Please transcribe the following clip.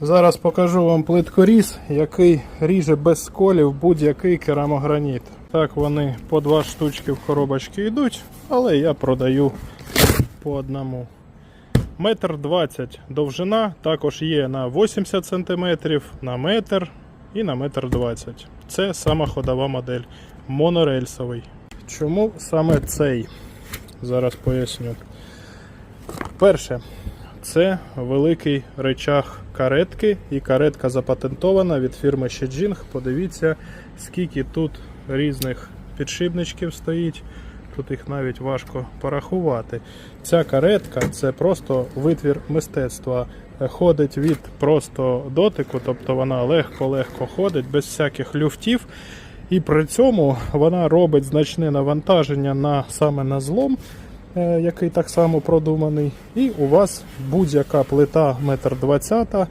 Зараз покажу вам плиткоріз, який ріже без сколів будь-який керамограніт. Так вони по два штучки в коробочки йдуть, але я продаю по одному. Метр двадцять довжина, також є на 80 см, на метр і на метр двадцять. Це сама ходова модель. Монорельсовий. Чому саме цей? Зараз поясню. Перше, це великий речах каретки, і каретка запатентована від фірми Shijing. Подивіться, скільки тут різних підшипничків стоїть. Тут їх навіть важко порахувати. Ця каретка це просто витвір мистецтва. Ходить від просто дотику, тобто вона легко-легко ходить, без всяких люфтів. І при цьому вона робить значне навантаження на саме на злом, який так само продуманий. І у вас будь-яка плита 1,20 м